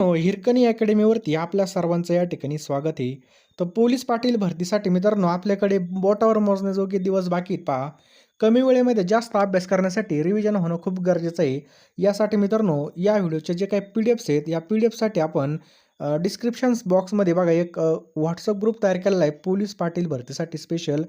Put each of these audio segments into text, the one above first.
हो, हिरकणी अकॅडमीवरती आपल्या सर्वांचं या ठिकाणी स्वागत आहे. तर पोलीस पाटील भरतीसाठी मित्रांनो आपल्याकडे बोटावर मोजण्याजोगे दिवस बाकी पहा. कमी वेळेमध्ये जास्त अभ्यास करण्यासाठी रिव्हिजन होणं खूप गरजेचं आहे. यासाठी मित्रांनो या व्हिडिओचे जे काही पी डी एफ्स आहेत या पी डी एफसाठी आपण डिस्क्रिप्शन्स बॉक्समध्ये बघा एक व्हॉट्सअप ग्रुप तयार केलेला आहे पोलीस पाटील भरतीसाठी स्पेशल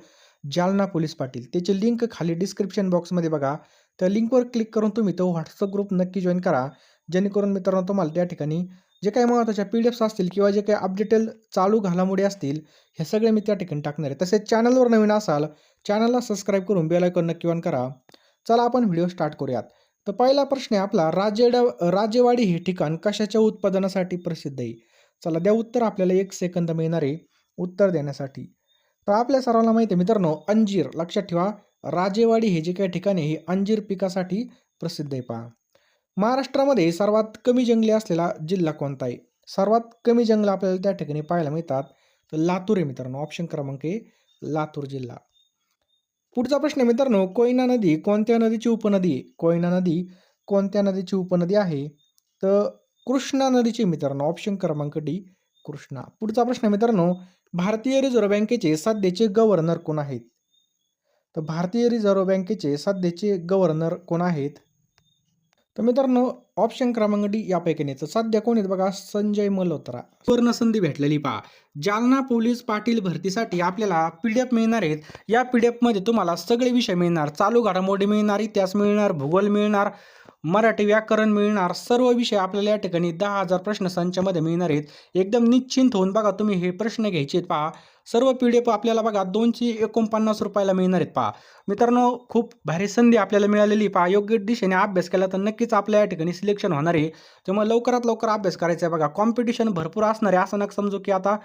जालना पोलीस पाटील. त्याची लिंक खाली डिस्क्रिप्शन बॉक्समध्ये बघा. त्या लिंकवर क्लिक करून तुम्ही तो व्हॉट्सअप ग्रुप नक्की जॉईन करा. जेणेकरून मित्रांनो तुम्हाला त्या ठिकाणी जे काही महत्त्वाच्या पी डी एफ्स असतील किंवा जे काही अपडेटेल चालू घडामोडी असतील हे सगळे मी त्या ठिकाणी टाकणार आहे. तसेच चॅनलवर नवीन असाल चॅनलला सबस्क्राईब करून बेल आयकॉन नक्की ऑन करा. चला आपण व्हिडिओ स्टार्ट करूयात. तर पहिला प्रश्न आहे आपला राजेडा राजेवाडी हे ठिकाण कशाच्या उत्पादनासाठी प्रसिद्ध आहे? चला द्या उत्तर आपल्याला एक सेकंद मिळणार आहे उत्तर देण्यासाठी. तर आपल्या सर्वांना माहिती आहे मित्रांनो अंजीर. लक्षात ठेवा राजेवाडी हे जे काही ठिकाणी हे अंजीर पिकासाठी प्रसिद्ध आहे पहा. महाराष्ट्रामध्ये सर्वात कमी जंगले असलेला जिल्हा कोणता आहे? सर्वात कमी जंगल आपल्याला त्या ठिकाणी पाहायला मिळतात. तर लातूर आहे मित्रांनो. ऑप्शन क्रमांक आहे लातूर जिल्हा. पुढचा प्रश्न आहे मित्रांनो कोयना नदी कोणत्या नदीची उपनदी आहे? कोयना नदी कोणत्या नदीची उपनदी आहे? तर कृष्णा नदीची मित्रांनो. ऑप्शन क्रमांक डी कृष्णा. पुढचा प्रश्न आहे मित्रांनो भारतीय रिझर्व्ह बँकेचे सध्याचे गव्हर्नर कोण आहेत? तर भारतीय रिझर्व्ह बँकेचे सध्याचे गव्हर्नर कोण आहेत? तर मित्रांनो ऑप्शन क्रमांक डी यापैकी नाही तर सध्या कोण आहेत बघा संजय मल्होत्रा. सुवर्ण संधी भेटलेली पहा. जालना पोलीस पाटील भरतीसाठी आपल्याला पी डी एफ मिळणार आहेत. या पी डी एफमध्ये तुम्हाला सगळे विषय मिळणार चालू घडामोडी मिळणार इतिहास मिळणार भूगोल मिळणार मराठी व्याकरण मिळणार सर्व विषय आपल्याला या ठिकाणी दहा हजार प्रश्न संचामध्ये मिळणार आहेत. एकदम निश्चिंत होऊन बघा तुम्ही हे प्रश्न घ्यायचे आहेत पहा. सर्व पी डी एफ आपल्याला बघा दोनशे एकोणपन्नास रुपयाला मिळणार आहेत पहा. मित्रांनो खूप भारी संधी आपल्याला मिळालेली पहा. योग्य दिशेने अभ्यास केला तर नक्कीच आपल्या या ठिकाणी सिलेक्शन होणार आहे. त्यामुळे लवकरात लवकर अभ्यास करायचा आहे बघा. कॉम्पिटिशन भरपूर असणार आहे. असं नका समजू की आता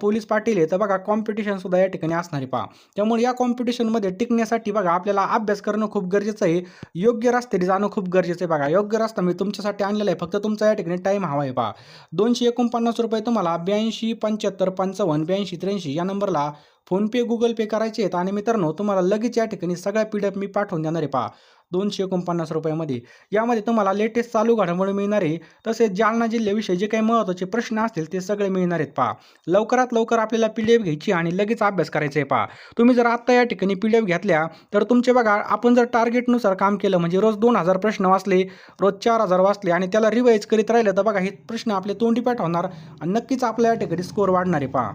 पोलीस पाटील आहे. तर बघा कॉम्पिटिशन सुद्धा या ठिकाणी असणार आहे पहा. त्यामुळे या कॉम्पिटिशनमध्ये टिकण्यासाठी बघा आपल्याला अभ्यास करणं खूप गरजेचं आहे. योग्य रस्त्याने जाणं खूप गरजेचं आहे बघा. योग्य रस्ता मी तुमच्यासाठी आणलेला आहे. फक्त तुमचा या ठिकाणी टाईम हवा आहे पहा. दोनशे एकोणपन्नास रुपये तुम्हाला ब्याऐंशी पंच्याहत्तर पंचावन्न ब्याऐंशी त्र्याऐंशी या नंबरला फोनपे गुगल पे करायचे आहेत. आणि मित्रांनो तुम्हाला लगेच या ठिकाणी सगळ्या पी डी एफ मी पाठवून देणार आहे. पहा दोनशे एकोणपन्नास रुपयामध्ये. यामध्ये तुम्हाला लेटेस्ट चालू घडामोडी मिळणार आहे. तसेच जालना जिल्ह्याविषयी जे काही महत्त्वाचे प्रश्न असतील ते सगळे मिळणार आहेत. पहा लवकरात लवकर आपल्याला पी डी एफ घ्यायची आणि लगेच अभ्यास करायचा आहे. पहा तुम्ही जर आत्ता या ठिकाणी पी डी एफ घेतल्या तर तुमचे बघा आपण जर टार्गेटनुसार काम केलं म्हणजे रोज दोन हजार प्रश्न वाचले रोज चार हजार वाचले आणि त्याला रिवाईज करीत राहिलं तर बघा हे प्रश्न आपले तोंडी पाठ होणार आणि नक्कीच आपल्या या ठिकाणी स्कोअर वाढणार आहे. पहा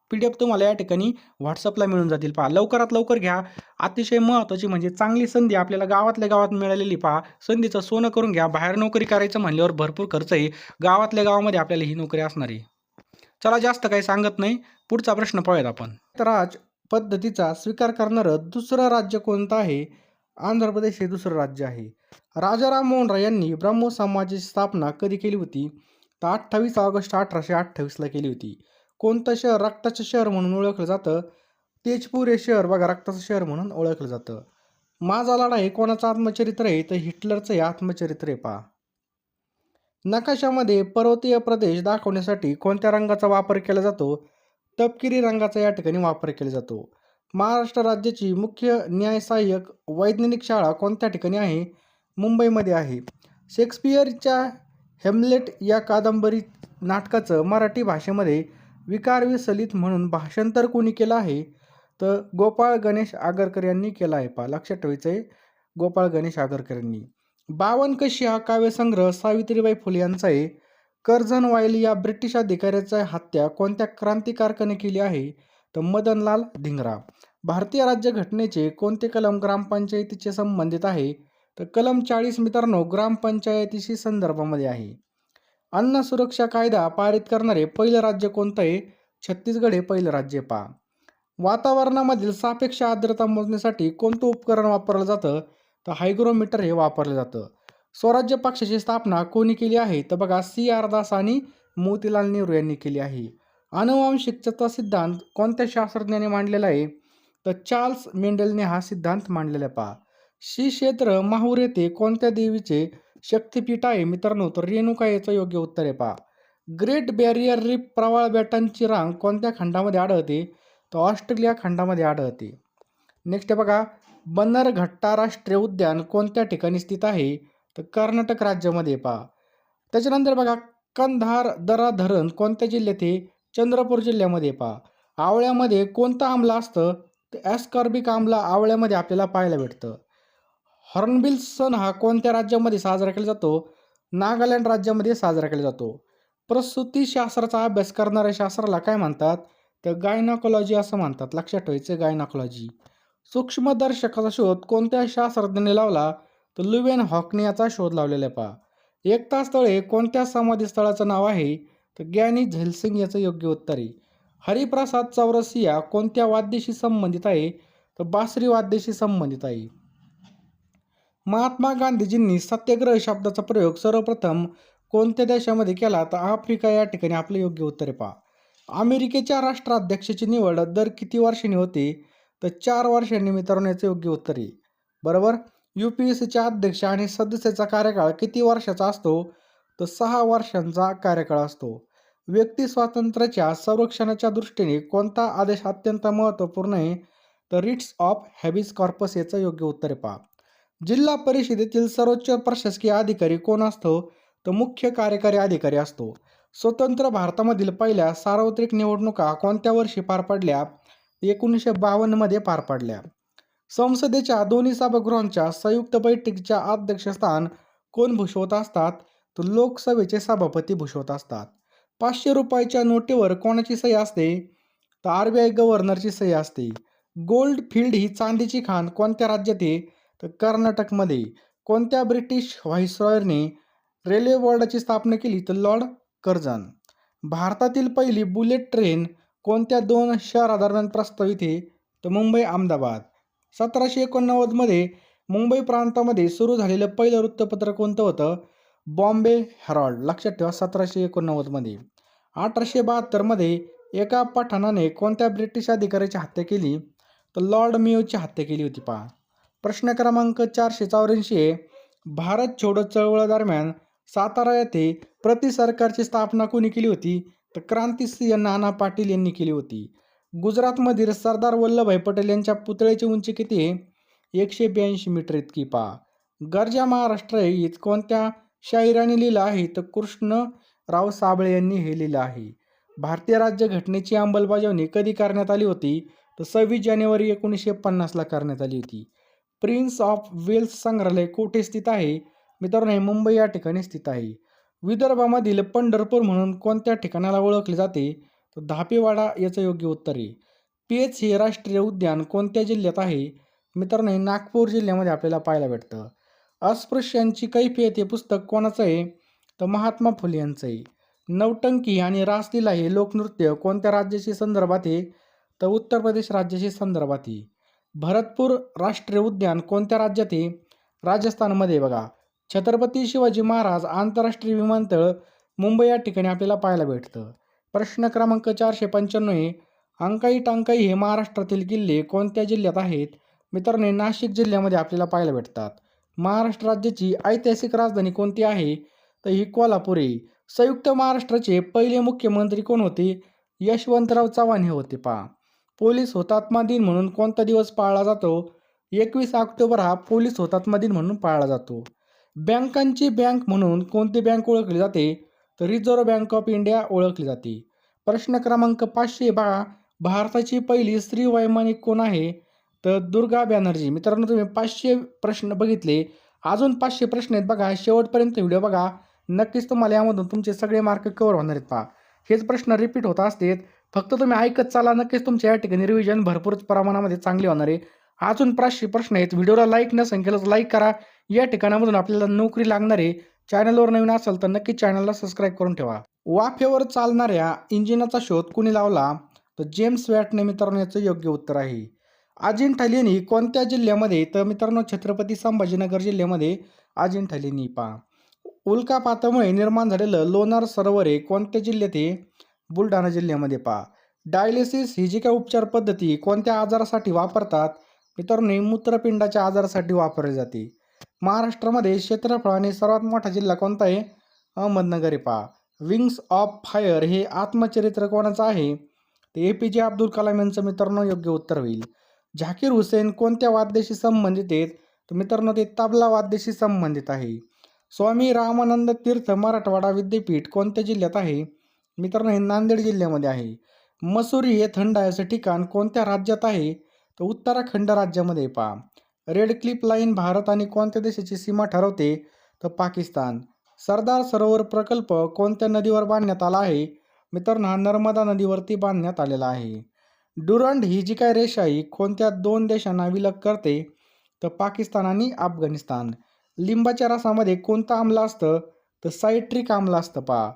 पी डी एफ तुम्हाला या ठिकाणी व्हॉट्सअपला मिळून जातील. पहा लवकरात लवकर घ्या. अतिशय महत्त्वाची म्हणजे चांगली संधी आपल्याला गावातल्या गावात मिळालेली पहा. संधीचं सोनं करून घ्या. बाहेर नोकरी करायचं म्हणल्यावर भरपूर खर्च आहे गावातल्या गावामध्ये आपल्याला ही नोकरी असणार आहे. चला जास्त काही सांगत नाही. पुढचा प्रश्न पाहूयात आपण. राज पद्धतीचा स्वीकार करणारं दुसरं राज्य कोणतं आहे? आंध्र प्रदेश हे दुसरं राज्य आहे. राजाराम मोहन राय यांनी ब्रह्मो समाजाची स्थापना कधी केली होती? तर अठ्ठावीस ऑगस्ट अठराशे अठ्ठावीसला केली होती. कोणतं शहर रक्ताचं शहर म्हणून ओळखलं जातं? तेजपूर हे शहर बघा रक्ताचं शहर म्हणून ओळखलं जातं. माझा लढा हे कोणाचं आत्मचरित्र आहे? तर हिटलरचं हे आत्मचरित्र आहे पहा. नकाशामध्ये पर्वतीय प्रदेश दाखवण्यासाठी कोणत्या रंगाचा वापर केला जातो? तपकिरी रंगाचा या ठिकाणी वापर केला जातो. महाराष्ट्र राज्याची मुख्य न्याय सहाय्यक वैज्ञानिक शाळा कोणत्या ठिकाणी आहे? मुंबईमध्ये आहे. शेक्सपियरच्या हेमलेट या कादंबरी नाटकाचं मराठी भाषेमध्ये विकारवी सलित म्हणून भाषांतर कोणी केलं आहे? तर गोपाळ गणेश आगरकर यांनी केला आहे पा लक्षात ठेवायचं आहे गोपाळ गणेश आगरकर यांनी. बावन कशी हा काव्यसंग्रह सावित्रीबाई फुले यांचा आहे? कर्झन वाईल या ब्रिटिश अधिकाऱ्याचा हत्या कोणत्या क्रांतिकारकाने केली आहे? तर मदनलाल धिंगरा. भारतीय राज्यघटनेचे कोणते कलम ग्रामपंचायतीचे संबंधित आहे? तर कलम चाळीस मित्रांनो ग्रामपंचायतीशी संदर्भामध्ये आहे. अन्न सुरक्षा कायदा पारित करणारे पहिलं राज्य कोणतं आहे छत्तीसगड हे पहिलं राज्य पहा. वातावरणामधील सापेक्ष आर्द्रता मोजण्यासाठी कोणतं उपकरण वापरलं जातं? तर हायग्रोमीटर हे वापरलं जातं. स्वराज्य पक्षाची स्थापना कोणी केली आहे? तर बघा सी आर दास आणि मोतीलाल नेहरू यांनी केली आहे. अनुवांशिकतेचा सिद्धांत कोणत्या शास्त्रज्ञाने मांडलेला आहे? तर चार्ल्स मेंडलने हा सिद्धांत मांडलेला आहे पहा. श्री क्षेत्र माहूर येथे कोणत्या देवीचे शक्तिपीठ आहे मित्रांनो तर रेणुका याचं योग्य उत्तर आहे पहा. ग्रेट बॅरियर रिप प्रवाळ बेटांची रांग कोणत्या खंडामध्ये आढळते? तर ऑस्ट्रेलिया खंडामध्ये आढळते. नेक्स्ट बघा. बन्नरघट्टा राष्ट्रीय उद्यान कोणत्या ठिकाणी स्थित आहे? तर कर्नाटक राज्यामध्ये पहा. त्याच्यानंतर बघा कंधार दरा धरण कोणत्या जिल्ह्यात आहे? चंद्रपूर जिल्ह्यामध्ये पहा. आवळ्यामध्ये कोणतं आम्ल असतं? तर ॲस्कॉर्बिक आम्ल आवळ्यामध्ये आपल्याला पाहायला भेटतं. हॉर्नबिल सण हा कोणत्या राज्यामध्ये साजरा केला जातो? नागालँड राज्यामध्ये साजरा केला जातो. प्रसूतीशास्त्राचा अभ्यास करणाऱ्या शास्त्राला काय म्हणतात? तर गायनाकोलॉजी असं म्हणतात. लक्षात ठेवायचं गायनाकोलॉजी सूक्ष्मदर्शकाचा शोध कोणत्या शास्त्रज्ञाने लावला? तर लुवेन हॉकने याचा शोध लावलेला आहे पहा. एकता स्थळे कोणत्या समाधी स्थळाचं नाव आहे? तर ग्यानी झैलसिंग याचं योग्य उत्तर आहे. हरिप्रसाद चौरसिया कोणत्या वाद्याशी संबंधित आहे? तर बासरी वाद्याशी संबंधित आहे. महात्मा गांधीजींनी सत्याग्रह शब्दाचा प्रयोग सर्वप्रथम कोणत्या देशामध्ये केला? तर आफ्रिका या ठिकाणी आपलं योग्य उत्तर आहे पहा. अमेरिकेच्या राष्ट्राध्यक्षाची निवड दर किती वर्षांनी होते? तर चार वर्षांनी मित्रांनो याचं योग्य उत्तर आहे. बरोबर? यू पी एस सीच्या अध्यक्ष आणि सदस्याचा कार्यकाळ किती वर्षाचा असतो? तर सहा वर्षांचा कार्यकाळ असतो. व्यक्ती स्वातंत्र्याच्या संरक्षणाच्या दृष्टीने कोणता आदेश अत्यंत महत्त्वपूर्ण आहे? तर रिट्स ऑफ हॅबिस कॉर्पस याचं योग्य उत्तर आहे पहा. जिल्हा परिषदेतील सर्वोच्च प्रशासकीय अधिकारी कोण असतो? तर मुख्य कार्यकारी अधिकारी असतो. स्वतंत्र भारतामधील पहिल्या सार्वत्रिक निवडणुका कोणत्या वर्षी पार पडल्या? एकोणीसशे बावन्नमध्ये पार पडल्या. संसदेच्या दोन्ही सभागृहांच्या संयुक्त बैठकीच्या अध्यक्षस्थान कोण भूषवत असतात? तर लोकसभेचे सभापती भूषवत असतात. पाचशे रुपयाच्या नोटेवर कोणाची सही असते? तर आर बी आय गव्हर्नरची सही असते. गोल्ड फील्ड ही चांदीची खाण कोणत्या राज्यात आहे? तर कर्नाटकमध्ये कोणत्या ब्रिटिश व्हाईसरॉयरने रेल्वे बोर्डाची स्थापना केली तर लॉर्ड कर्जन भारतातील पहिली बुलेट ट्रेन कोणत्या दोन शहरादरम्यान प्रस्तावित आहे? तर मुंबई अहमदाबाद. सतराशे एकोणनव्वदमध्ये मुंबई प्रांतामध्ये सुरू झालेलं पहिलं वृत्तपत्र कोणतं होतं? बॉम्बे हेरॉल्ड. लक्षात ठेवा सतराशे एकोणनव्वदमध्ये अठराशे बहात्तरमध्ये एका पठाणाने कोणत्या ब्रिटिश अधिकाऱ्याची हत्या केली? तर लॉर्ड मियोची हत्या केली होती पहा. प्रश्न क्रमांक चारशे चौऱ्याऐंशी आहे भारत छोडो चळवळीदरम्यान सातारा येथे प्रति सरकारची स्थापना कोणी केली होती? तर क्रांतिसिंह नाना पाटील यांनी केली होती. गुजरातमधील सरदार वल्लभभाई पटेल यांच्या पुतळ्याची उंची किती आहे एकशे ब्याऐंशी मीटर इतकी. पहा. गरजा महाराष्ट्र हे कोणत्या शाहिराने लिहिलं आहे? तर कृष्णराव साबळे यांनी हे लिहिलं आहे. भारतीय राज्यघटनेची अंमलबजावणी कधी करण्यात आली होती? तर सव्वीस जानेवारी एकोणीसशे पन्नासला करण्यात आली होती. प्रिन्स ऑफ वेल्स संग्रहालय कोठे स्थित आहे? मित्रांनो हे मुंबई या ठिकाणी स्थित आहे. विदर्भामधील पंढरपूर म्हणून कोणत्या ठिकाणाला ओळखले जाते? तर धापेवाडा याचं योग्य उत्तर आहे. पेच हे राष्ट्रीय उद्यान कोणत्या जिल्ह्यात आहे? मित्रांनो हे नागपूर जिल्ह्यामध्ये आपल्याला पाहायला भेटतं. अस्पृश्यांची कैफियत हे पुस्तक कोणाचं आहे? तर महात्मा फुले यांचं आहे. नवटंकी आणि रासलीला हे लोकनृत्य कोणत्या राज्याशी संदर्भात आहे? तर उत्तर प्रदेश राज्याशी संदर्भात आहे. भरतपूर राष्ट्रीय उद्यान कोणत्या राज्यात आहे? राजस्थानमध्ये बघा. छत्रपती शिवाजी महाराज आंतरराष्ट्रीय विमानतळ मुंबई या ठिकाणी आपल्याला पाहायला भेटतं. प्रश्न क्रमांक चारशे पंच्याण्णव आहे. अंकाई टांकाई हे महाराष्ट्रातील किल्ले कोणत्या जिल्ह्यात आहेत? मित्रांनो नाशिक जिल्ह्यामध्ये आपल्याला पाहायला भेटतात. महाराष्ट्र राज्याची ऐतिहासिक राजधानी कोणती आहे? तर ही कोल्हापूर आहे. संयुक्त महाराष्ट्राचे पहिले मुख्यमंत्री कोण होते? यशवंतराव चव्हाण हे होते पहा. पोलीस हुतात्मा दिन म्हणून कोणता दिवस पाळला जातो? एकवीस ऑक्टोबर हा पोलीस हुतात्मा दिन म्हणून पाळला जातो. बँकांची बँक म्हणून कोणती बँक ओळखली जाते? तर रिझर्व्ह बँक ऑफ इंडिया ओळखली जाते. प्रश्न क्रमांक पाचशे बा भारताची पहिली स्त्री वैमानिक कोण आहे? तर दुर्गा बॅनर्जी. मित्रांनो तुम्ही पाचशे प्रश्न बघितले. अजून पाचशे प्रश्न आहेत बघा. शेवटपर्यंत व्हिडिओ बघा. नक्कीच तुम्हाला यामधून तुमचे सगळे मार्क कवर होणार आहेत पहा. हेच प्रश्न रिपीट होत असतात. फक्त तुम्ही ऐकत चाला नक्कीच तुमच्या या ठिकाणी रिव्हिजन भरपूर प्रमाणामध्ये चांगली होणार आहे. अजून पाचशे प्रश्न आहेत. व्हिडिओला लाईक नसेल केलंच लाईक करा. या ठिकाणामधून आपल्याला नोकरी लागणार आहे. चॅनलवर नवीन असेल तर नक्की चॅनलला सबस्क्राईब करून ठेवा. वाफेवर चालणाऱ्या इंजिनाचा शोध कुणी लावला? तर जेम्स वॅटने मित्रांनो याचं योग्य उत्तर आहे. अजिंठा लेणी कोणत्या जिल्ह्यामध्ये? तर मित्रांनो छत्रपती संभाजीनगर जिल्ह्यामध्ये अजिंठा लेणी पहा. उल्कापातामुळे निर्माण झालेलं लोणार सरोवर हे कोणत्या जिल्ह्यात आहे? बुलढाणा जिल्ह्यामध्ये पहा. डायलिसिस ही जी काय उपचार पद्धती कोणत्या आजारासाठी वापरतात? मित्रांनो मूत्रपिंडाच्या आजारासाठी वापरली जाते. महाराष्ट्रामध्ये क्षेत्रफळाने सर्वात मोठा जिल्हा कोणता आहे? अहमदनगर पहा. विंग्स ऑफ फायर हे आत्मचरित्र कोणाचं आहे? ते ए पी जे अब्दुल कलाम यांचं मित्रांनो योग्य उत्तर होईल. झाकीर हुसेन कोणत्या वाद्याशी संबंधित आहेत? तर मित्रांनो ते तबला वाद्याशी संबंधित आहे. स्वामी रामानंद तीर्थ मराठवाडा विद्यापीठ कोणत्या जिल्ह्यात आहे? मित्रांनो हे नांदेड जिल्ह्यामध्ये आहे. मसुरी हे थंड हवेचं ठिकाण कोणत्या राज्यात आहे? तर उत्तराखंड राज्यामध्ये पहा. रेड क्लिप लाईन भारत आणि कोणत्या देशाची सीमा ठरवते? तर पाकिस्तान. सरदार सरोवर प्रकल्प कोणत्या नदीवर बांधण्यात आला आहे? मित्रांनो हा नर्मदा नदीवरती बांधण्यात आलेला आहे. डुरंड ही जी काय रेषा आहे कोणत्या दोन देशांना विलग करते? तर पाकिस्तान आणि अफगाणिस्तान. लिंबाच्या रसामध्ये कोणतं आम्ल असतं? तर सायट्रिक आम्ल असतं पहा.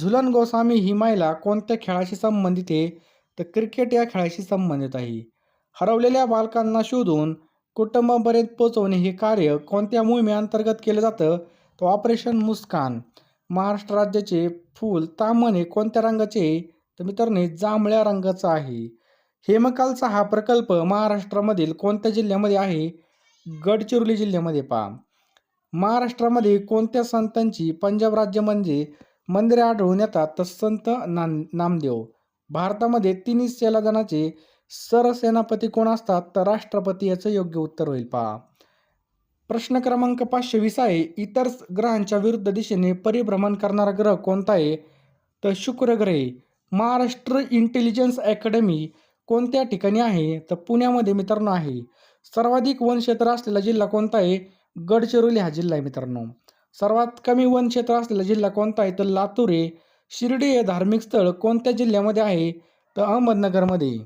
झुलन गोस्वामी ही महिला कोणत्या खेळाशी संबंधित आहे? तर क्रिकेट या खेळाशी संबंधित आहे. हरवलेल्या बालकांना शोधून कुटुंबापर्यंत पोहोचवणे हे कार्य कोणत्या मोहिमेअंतर्गत केलं जातं? तर ऑपरेशन मुस्कान. महाराष्ट्र राज्याचे फूल तामण हे कोणत्या रंगाचे तर मित्रांनो जांभळ्या रंगाचं आहे. हेमकालचा हा प्रकल्प महाराष्ट्रामधील कोणत्या जिल्ह्यामध्ये आहे? गडचिरोली जिल्ह्यामध्ये पहा. महाराष्ट्रामध्ये कोणत्या संतांची पंजाब राज्य म्हणजे मंदिरे आढळून येतात संत नाम नामदेव. भारतामध्ये तिन्ही सेनादनाचे सरसेनापती कोण असतात तर राष्ट्रपती याचं योग्य उत्तर होईल. पहा. प्रश्न क्रमांक पाचशे वीस आहे इतर ग्रहांच्या विरुद्ध दिशेने परिभ्रमण करणारा ग्रह कोणता आहे? तर शुक्र ग्रह. महाराष्ट्र इंटेलिजन्स अकॅडमी कोणत्या ठिकाणी आहे? तर पुण्यामध्ये मित्रांनो आहे. सर्वाधिक वनक्षेत्र असलेला जिल्हा कोणता आहे? गडचिरोली हा जिल्हा आहे मित्रांनो. सर्वात कमी वन क्षेत्र असलेला जिल्हा कोणता आहे? तर लातूर आहे. शिर्डी हे धार्मिक स्थळ. कोणत्या जिल्ह्यामध्ये आहे? तर अहमदनगरमध्ये.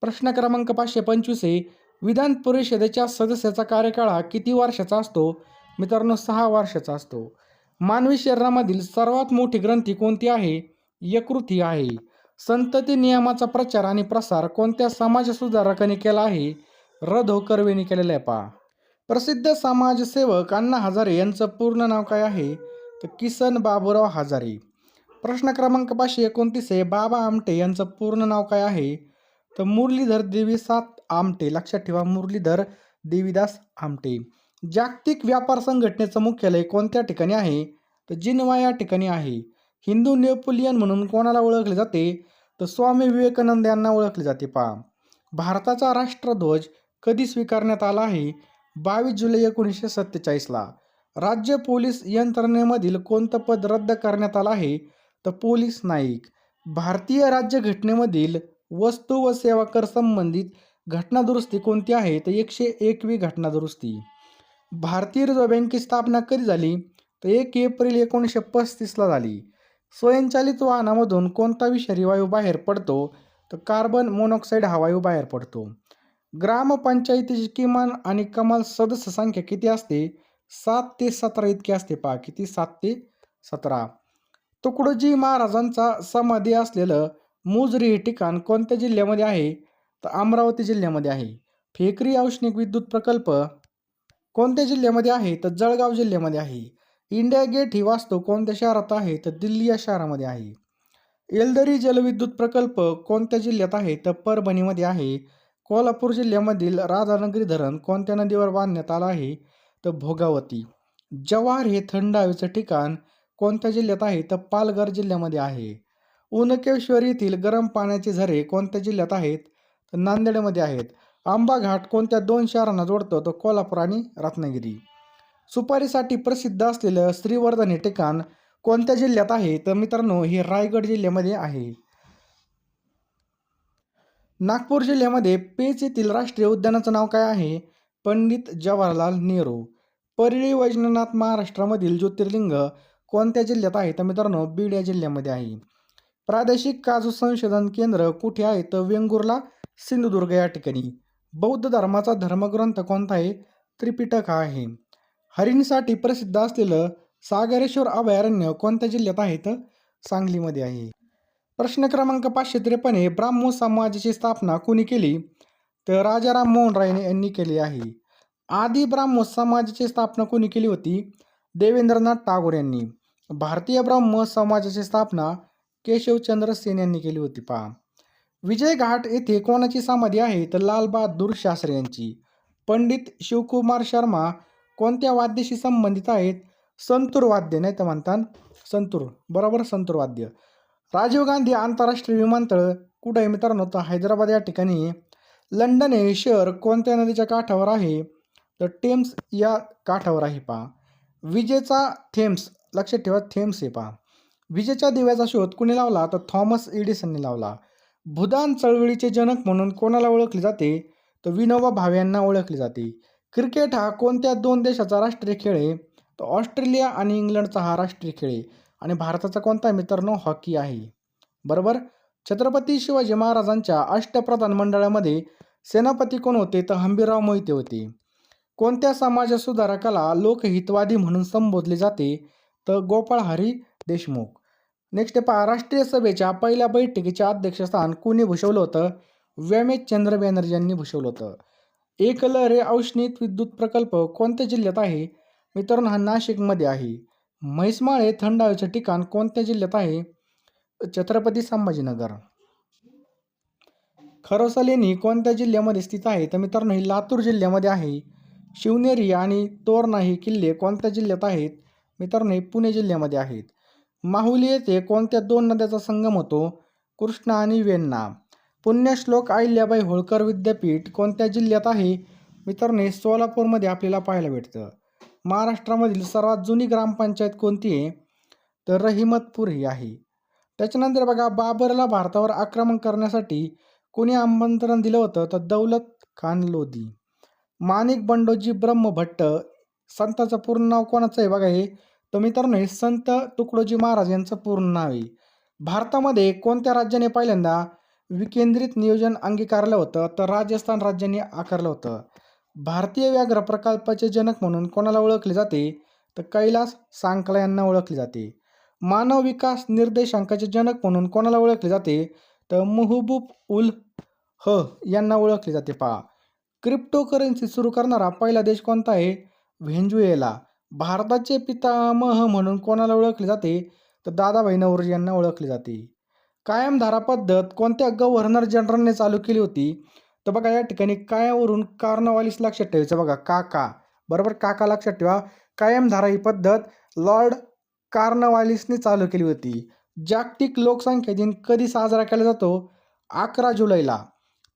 प्रश्न क्रमांक पाचशे पंचवीस आहे. विधान परिषदेच्या सदस्याचा कार्यकाळ हा किती वर्षाचा असतो? मित्रांनो सहा वर्षाचा असतो. मानवी शरीरामधील सर्वात मोठी ग्रंथी कोणती आहे? यकृती आहे. संतती नियमाचा प्रचार आणि प्रसार कोणत्या समाजसुधारकाने केला आहे? र धोकरवेने केलेला आहे पा प्रसिद्ध समाजसेवक अण्णा हजारे यांचं पूर्ण नाव काय आहे? तर किसन बाबूराव हजारे. प्रश्न क्रमांक पाचशे एकोणतीस आहे बाबा आमटे यांचं पूर्ण नाव काय आहे? तर मुरलीधर देवीसात आमटे लक्षात ठेवा मुरलीधर देवीदास आमटे. जागतिक व्यापार संघटनेचं मुख्यालय कोणत्या ठिकाणी आहे? तर जिनवा या ठिकाणी आहे. हिंदू नेपोलियन म्हणून कोणाला ओळखले जाते? तर स्वामी विवेकानंद यांना ओळखले जाते. पहा भारताचा राष्ट्रध्वज कधी स्वीकारण्यात आला आहे? बावीस जुलै एकोणीसशे सत्तेचाळीसला राज्य पोलीस यंत्रणेमधील कोणतं पद रद्द करण्यात आलं आहे? तर पोलीस नाईक भारतीय राज्यघटनेमधील वस्तू व सेवा कर संबंधित घटनादुरुस्ती कोणती आहे? तर एकशे एकवी घटनादुरुस्ती. भारतीय रिझर्व्ह बँकेची स्थापना कधी झाली? तर एक एप्रिल एकोणीसशे पस्तीसला झाली. स्वयंचलित वाहनामधून कोणता विषारी वायू बाहेर पडतो? तर कार्बन मोनॉक्साईड हा वायू बाहेर पडतो. ग्रामपंचायतीची किमान आणि कमाल सदस्य संख्या किती असते? सात ते सतरा इतकी असते पहा. किती? सात ते सतरा. तुकडोजी महाराजांचा समाधी असलेलं मुजरी हे ठिकाण कोणत्या जिल्ह्यामध्ये आहे? तर अमरावती जिल्ह्यामध्ये आहे. फेकरी औष्णिक विद्युत प्रकल्प कोणत्या जिल्ह्यामध्ये आहे? तर जळगाव जिल्ह्यामध्ये आहे. इंडिया गेट ही वास्तू कोणत्या शहरात आहे? तर दिल्ली या शहरामध्ये आहे. एलदरी जलविद्युत प्रकल्प कोणत्या जिल्ह्यात आहे? तर परभणीमध्ये आहे. कोल्हापूर जिल्ह्यामधील राधानगरी धरण कोणत्या नदीवर बांधण्यात आलं आहे? तर भोगावती. जव्हार हे थंड हवेचं ठिकाण. कोणत्या जिल्ह्यात आहे? तर पालघर जिल्ह्यामध्ये आहे. उनकेश्वर येथील गरम पाण्याचे झरे कोणत्या जिल्ह्यात आहेत? तर नांदेडमध्ये आहेत. आंबा घाट कोणत्या दोन शहरांना जोडतो? तर कोल्हापूर आणि रत्नागिरी. सुपारीसाठी प्रसिद्ध असलेलं श्रीवर्धन हे ठिकाण कोणत्या जिल्ह्यात आहे? तर मित्रांनो हे रायगड जिल्ह्यामध्ये आहे. नागपूर जिल्ह्यामध्ये पेच येथील राष्ट्रीय उद्यानाचं नाव काय आहे? पंडित जवाहरलाल नेहरू. परळी वैजनाथ महाराष्ट्रामधील ज्योतिर्लिंग कोणत्या जिल्ह्यात आहे? तर मित्रांनो बीड या जिल्ह्यामध्ये आहे. प्रादेशिक काजू संशोधन केंद्र कुठे आहे? तर वेंगुर्ला सिंधुदुर्ग या ठिकाणी. बौद्ध धर्माचा धर्मग्रंथ कोणता आहे? त्रिपिटक हा आहे. हरिणीसाठी प्रसिद्ध असलेलं सागरेश्वर अभयारण्य कोणत्या जिल्ह्यात आहे? तर सांगलीमध्ये आहे. प्रश्न क्रमांक पाचशे त्रेपन्न ब्राह्मो समाजाची स्थापना कोणी केली? तर राजाराम मोहन राय यांनी केली आहे. आदी ब्राह्मो समाजाची स्थापना कोणी केली होती? देवेंद्रनाथ टागोर यांनी. भारतीय ब्राह्म समाजाची स्थापना केशवचंद्र सेन यांनी केली होती पहा. विजय घाट येथे कोणाची समाधी आहे? तर लालबहादूर शास्त्री यांची. पंडित शिवकुमार शर्मा कोणत्या वाद्याशी संबंधित आहेत? संतूर वाद्य नाही तर म्हणतात संतूर. बरोबर संतूर वाद्य. राजीव गांधी आंतरराष्ट्रीय विमानतळ कुठं आहे मित्रांनो तर हैदराबाद या ठिकाणी. लंडन हे शहर कोणत्या नदीच्या काठावर आहे? तर टेम्स या काठावर आहे पहा. विजेचा थेम्स लक्षात ठेवा थेम्स आहे पहा. विजेच्या दिव्याचा शोध कुणी लावला? तर थॉमस एडिसनने लावला. भूदान चळवळीचे जनक म्हणून कोणाला ओळखले जाते? तर विनोबा भावे यांना ओळखले जाते. क्रिकेट हा कोणत्या दोन देशाचा राष्ट्रीय खेळ आहे? तर ऑस्ट्रेलिया आणि इंग्लंडचा हा राष्ट्रीय खेळ आहे. आणि भारताचा कोणता आहे मित्रांनो हॉकी आहे? बरोबर? छत्रपती शिवाजी महाराजांच्या अष्टप्रधान मंडळामध्ये सेनापती कोण होते तर हंबीरराव मोहिते होते. कोणत्या समाज सुधारकाला लोकहितवादी म्हणून संबोधले जाते तर गोपाळ हरी देशमुख. नेक्स्ट पहा राष्ट्रीय सभेच्या पहिल्या बैठकीचे अध्यक्षस्थान कोणी भूषवलं होतं? व्यामेशचंद्र बॅनर्जी यांनी भूषवलं होतं. एकलहरे औष्णिक विद्युत प्रकल्प कोणत्या जिल्ह्यात आहे? मित्रांनो हा नाशिकमध्ये आहे. म्हैसमाळ हे थंड हवेचे ठिकाण कोणत्या जिल्ह्यात आहे? छत्रपती संभाजीनगर. खरोसा लेणी कोणत्या जिल्ह्यामध्ये स्थित आहे? तर मित्रांनो ही लातूर जिल्ह्यामध्ये आहे. शिवनेरी आणि तोरणा हे किल्ले कोणत्या जिल्ह्यात आहेत? मित्रांनो हे पुणे जिल्ह्यामध्ये आहेत. माहुली येथे कोणत्या दोन नद्याचा संगम होतो? कृष्णा आणि वेण्णा. पुण्यश्लोक अहिल्याबाई होळकर विद्यापीठ कोणत्या जिल्ह्यात आहे? मित्रांनो हे सोलापूरमध्ये आपल्याला पाहायला भेटतं. महाराष्ट्रामधील सर्वात जुनी ग्रामपंचायत कोणती आहे? तर रहिमतपूर ही आहे. त्याच्यानंतर बघा बाबरला भारतावर आक्रमण करण्यासाठी कोणी आमंत्रण दिलं होतं? तर दौलत खान लोधी. माणिक बंडोजी ब्रह्मभट्ट. संताचं पूर्ण नाव कोणाचं आहे बघा हे? तर मित्रांनो हे संत तुकडोजी महाराज यांचं पूर्ण नाव आहे. भारतामध्ये कोणत्या राज्याने पहिल्यांदा विकेंद्रित नियोजन अंगीकारलं होतं? तर राजस्थान राज्याने आकारलं होतं. भारतीय व्याघ्र प्रकल्पाचे जनक म्हणून कोणाला ओळखले जाते? तर कैलास सांकला यांना ओळखले जाते. मानव विकास निर्देशांकाचे जनक म्हणून कोणाला ओळखले जाते? तर महबूब उल ह यांना ओळखले जाते. पहा. क्रिप्टोकरन्सी सुरू करणारा पहिला देश कोणता आहे? व्हेंजुएला भारताचे पितामह म्हणून कोणाला ओळखले जाते? तर दादाभाई नवरोजी यांना ओळखले जाते. कायमधारा पद्धत कोणत्या गव्हर्नर जनरलने चालू केली होती? तर बघा या ठिकाणी कायावरून कार्नवालिस लक्षात ठेवायचं बघा काका. बरोबर? काका लक्षात ठेवा. कायमधारा ही पद्धत लॉर्ड कार्नवालिसने चालू केली होती. जागतिक लोकसंख्या दिन कधी साजरा केला जातो? अकरा जुलैला.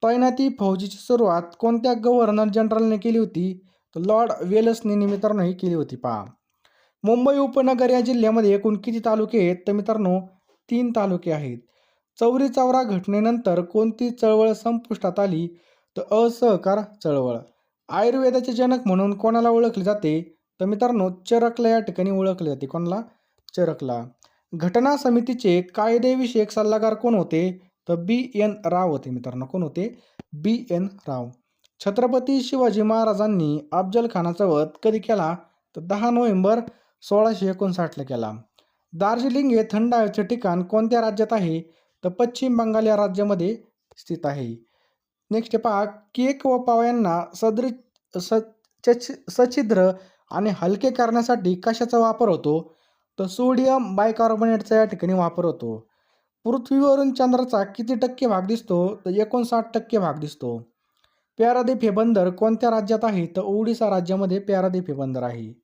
तैनाती फौजीची सुरुवात कोणत्या गव्हर्नर जनरलने केली होती? तर लॉर्ड वेलसने मित्रांनो ही केली होती पहा. मुंबई उपनगर या जिल्ह्यामध्ये एकूण किती तालुके आहेत? तर मित्रांनो तीन तालुके आहेत. चौरी चौरा घटनेनंतर कोणती चळवळ संपुष्टात आली? तर असहकार चळवळ. आयुर्वेदाचे जनक म्हणून कोणाला ओळखले जाते? तर मित्रांनो चरकला या ठिकाणी ओळखले जाते. कोणाला? चरकला. घटना समितीचे कायदेविषयक सल्लागार कोण होते? तर बी एन राव होते मित्रांनो. कोण होते? B N Rao. Chhatrapati Shivaji महाराजांनी अफजलखानाचा वध कधी केला? तर दहा नोव्हेंबर सोळाशे एकोणसाठला केला. दार्जिलिंग हे थंड हवेचे ठिकाण कोणत्या राज्यात आहे? तर पश्चिम बंगाल या राज्यामध्ये स्थित आहे. नेक्स्ट पहा केक व पाव्यांना सदृ स चच सछिद्र आणि हलके करण्यासाठी कशाचा वापर होतो? तर सोडियम बायकार्बोनेटचा या ठिकाणी वापर होतो. पृथ्वीवरून चंद्राचा किती टक्के भाग दिसतो? तर एकोणसाठ टक्के भाग दिसतो. प्यारादीप हे बंदर कोणत्या राज्यात आहे? तर ओडिसा राज्यामध्ये प्यारादीप हे बंदर आहे.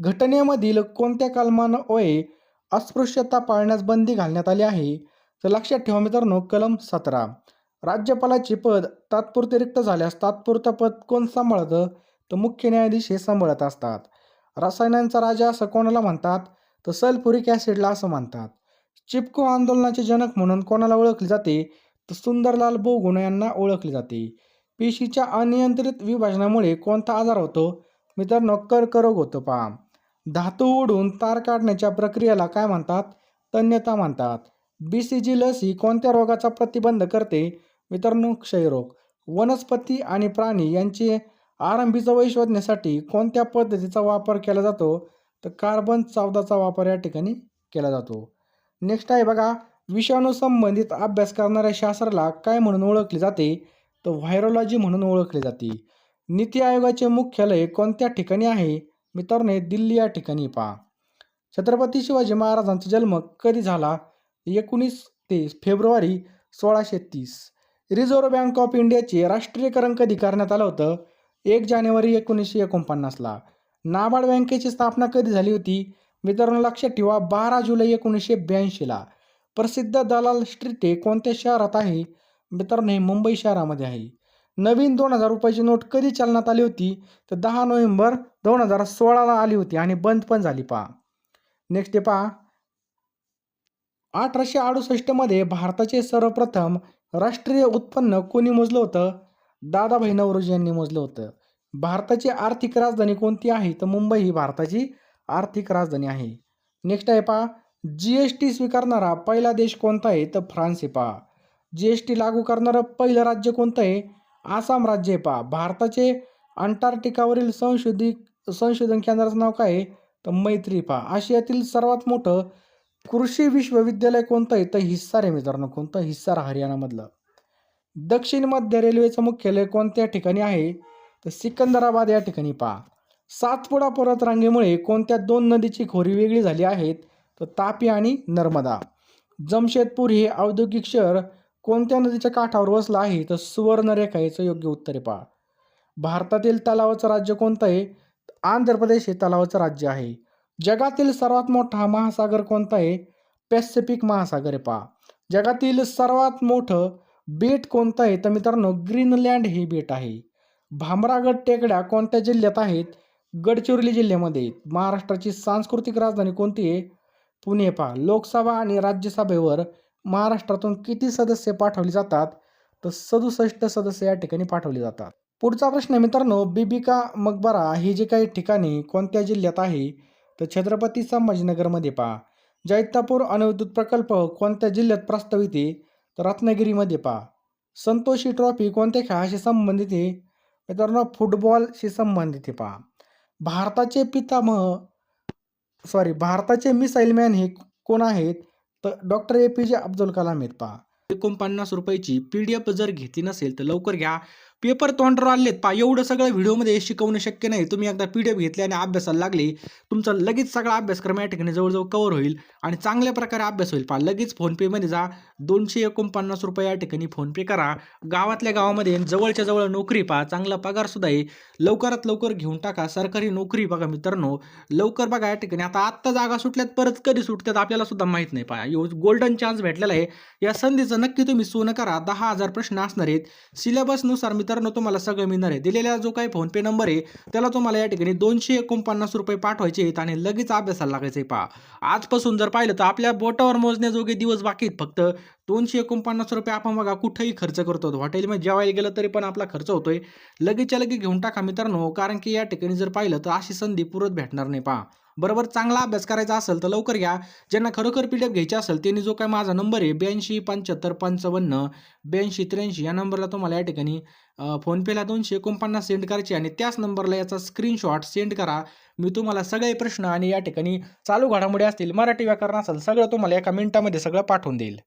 घटनेमधील कोणत्या कलमान्वये अस्पृश्यता पाळण्यास बंदी घालण्यात आली आहे? तर लक्षात ठेवा मित्रांनो कलम सतरा. राज्यपालाचे पद तात्पुरते रिक्त झाल्यास तात्पुरतं पद कोण सांभाळतं? तर मुख्य न्यायाधीश हे सांभाळत असतात. रसायनांचा राजा असं कोणाला म्हणतात? तर सल्फ्युरिक ॲसिडला असं म्हणतात. चिपको आंदोलनाचे जनक म्हणून कोणाला ओळखले जाते? तर सुंदरलाल बोगुण यांना ओळखले जाते. पेशीच्या अनियंत्रित विभाजनामुळे कोणता आजार होतो? मित्रांनो कर्करोग होतो पहा. धातू ओढून तार काढण्याच्या प्रक्रियेला काय म्हणतात? तन्यता म्हणतात. बी सी जी लस ही कोणत्या रोगाचा प्रतिबंध करते? मित्रांनो क्षयरोग. वनस्पती आणि प्राणी यांचे आरंभीचं वय शोधण्यासाठी कोणत्या पद्धतीचा वापर केला जातो? तर कार्बन चौदाचा वापर या ठिकाणी केला जातो. नेक्स्ट आहे बघा विषाणू संबंधित अभ्यास करणाऱ्या शास्त्राला काय म्हणून ओळखले जाते? तर व्हायरोलॉजी म्हणून ओळखले जाते. नीती आयोगाचे मुख्यालय कोणत्या ठिकाणी आहे? मित्रांनो हे दिल्ली या ठिकाणी पहा. छत्रपती शिवाजी महाराजांचा जन्म कधी झाला? एकोणीस ते फेब्रुवारी सोळाशे तीस. रिझर्व्ह बँक ऑफ इंडियाचे राष्ट्रीयकरण कधी करण्यात आलं होतं? एक जानेवारी एकोणीसशे एकोणपन्नासला. नाबार्ड बँकेची स्थापना कधी झाली होती? मित्रांनो लक्षात ठेवा बारा जुलै एकोणीसशे ब्याऐंशीला. प्रसिद्ध दलाल स्ट्रीट हे कोणत्या शहरात आहे? मित्रांनो हे मुंबई शहरामध्ये आहे. नवीन दोन हजार रुपयाची नोट कधी चालण्यात आली होती? तर दहा नोव्हेंबर दोन हजार सोळाला आली होती आणि बंद पण झाली पहा. नेक्स्ट आहे पहा. अठराशे अडुसष्टमध्ये भारताचे सर्वप्रथम राष्ट्रीय उत्पन्न कोणी मोजलं होतं? दादाभाई नवरोजी यांनी मोजलं होतं. भारताची आर्थिक राजधानी कोणती आहे? तर मुंबई ही भारताची आर्थिक राजधानी आहे. नेक्स्ट आहे पहा. जी एस टी स्वीकारणारा पहिला देश कोणता आहे? तर फ्रान्स आहे पहा. जी एस टी लागू करणारं पहिलं राज्य कोणतं आहे? आसाम राज्य आहे पहा. भारताचे अंटार्क्टिकावरील संशोधिक संशोधन केंद्राचं नाव काय आहे? तर मैत्री पहा. आशियातील सर्वात मोठं कृषी विश्वविद्यालय कोणतं? आहे तर हिस्सार आहे मित्रांनो. कोणतं? हिस्सार हरियाणामधलं. दक्षिण मध्य रेल्वेचं मुख्यालय कोणत्या ठिकाणी आहे? तर सिकंदराबाद या ठिकाणी पहा. सातपुडा पर्वतरांगेमुळे कोणत्या दोन नदीची खोरी वेगळी झाली आहेत? तर तापी आणि नर्मदा. जमशेदपूर हे औद्योगिक शहर कोणत्या नदीच्या काठावर वसलं आहे? तर सुवर्णरेखा याचं योग्य उत्तर आहे पहा. भारतातील तलावाचं राज्य कोणतं आहे? आंध्र प्रदेश हे तलावाचं राज्य आहे. जगातील सर्वात मोठा महासागर कोणता आहे? पॅसिफिक महासागर आहे पहा. जगातील सर्वात मोठं बेट कोणतं आहे? तर मित्रांनो ग्रीनलँड हे बेट आहे. भामरागड टेकड्या कोणत्या जिल्ह्यात आहेत? गडचिरोली जिल्ह्यामध्ये महाराष्ट्राची सांस्कृतिक राजधानी कोणती आहे? पुणे पहा. लोकसभा आणि राज्यसभेवर महाराष्ट्रातून किती सदस्य पाठवले जातात? तर सदुसष्ट सदस्य या ठिकाणी पाठवले जातात. पुढचा प्रश्न मित्रांनो बिबिका मकबरा ही जी काही ठिकाणी कोणत्या जिल्ह्यात आहे? तर छत्रपती संभाजीनगरमध्ये पहा. जैतापूर अणुविद्युत प्रकल्प कोणत्या जिल्ह्यात प्रस्तावित आहे? तर रत्नागिरीमध्ये पहा. संतोषी ट्रॉफी कोणत्या खेळाशी संबंधित आहे? मित्रांनो फुटबॉलशी संबंधित आहे पहा. भारताचे पितामह सॉरी भारताचे मिसाईल मॅन हे कोण आहेत? तर डॉक्टर ए पी जे अब्दुल कलाम आहेत पहा. एकोणपन्नास रुपयाची पी डी एफ जर घेतली नसेल तर लवकर घ्या. पेपर तोंडावर आलेत पा एवढं सगळं व्हिडिओमध्ये शिकवणं शक्य नाही. तुम्ही एकदा पी डी एफ घेतली आणि अभ्यासाला लागले तुमचा लगेच सगळा अभ्यासक्रम या ठिकाणी जवळजवळ कवर होईल आणि चांगल्या प्रकारे अभ्यास होईल. पा लगेच फोनपेमध्ये जा. दोनशे एकोणपन्नास रुपये या ठिकाणी फोनपे करा. गावातल्या गावामध्ये जवळच्या जवळ नोकरी पहा चांगला पगारसुद्धा आहे. लवकरात लवकर घेऊन टाका. सरकारी नोकरी बघा मित्रांनो. लवकर बघा या ठिकाणी. आता आत्ता जागा सुटल्यात परत कधी सुटतात आपल्याला सुद्धा माहीत नाही. पहा गोल्डन चान्स भेटलेला आहे. या संधीचं नक्की तुम्ही सोनं करा. दहा हजार प्रश्न असणार आहेत. सिलेबसनुसार मित्रांनो तुम्हाला सगळं मिळणार आहे. दिलेला जो काही फोनपे नंबर आहे त्याला तुम्हाला या ठिकाणी दोनशे एकोणपन्नास रुपये पाठवायचे आहेत आणि लगेच अभ्यासाला लागायचं आहे पहा आजपासून जर पाहिलं तर आपल्या बोटावर मोजण्याजोगे दिवस बाकी आहेत फक्त. दोनशे एकोणपन्नास रुपये आपण बघा कुठेही खर्च करतो. हॉटेलमध्ये जेवायला गेलं तरी पण आपला खर्च होतोय. लगेचच्या लगेच घेऊन टाका मित्रांनो कारण की या ठिकाणी जर पाहिलं तर अशी संधी पुरत भेटणार नाही. पहा बरोबर चांगला अभ्यास करायचा असेल तर लवकर घ्या. ज्यांना खरोखर पी डी एफ घ्यायची असेल त्यांनी जो काय माझा नंबर आहे ब्याऐंशी पंच्याहत्तर पंचावन्न ब्याऐंशी त्र्याऐंशी या नंबरला तुम्हाला या ठिकाणी फोनपेला दोनशे एकोणपन्नास सेंड करायची आणि त्याच नंबरला याचा स्क्रीनशॉट सेंड करा. मी तुम्हाला सगळे प्रश्न आणि या ठिकाणी चालू घडामोडी असतील मराठी व्याकरण असेल सगळं तुम्हाला एका मिनिटामध्ये सगळं पाठवून देईल.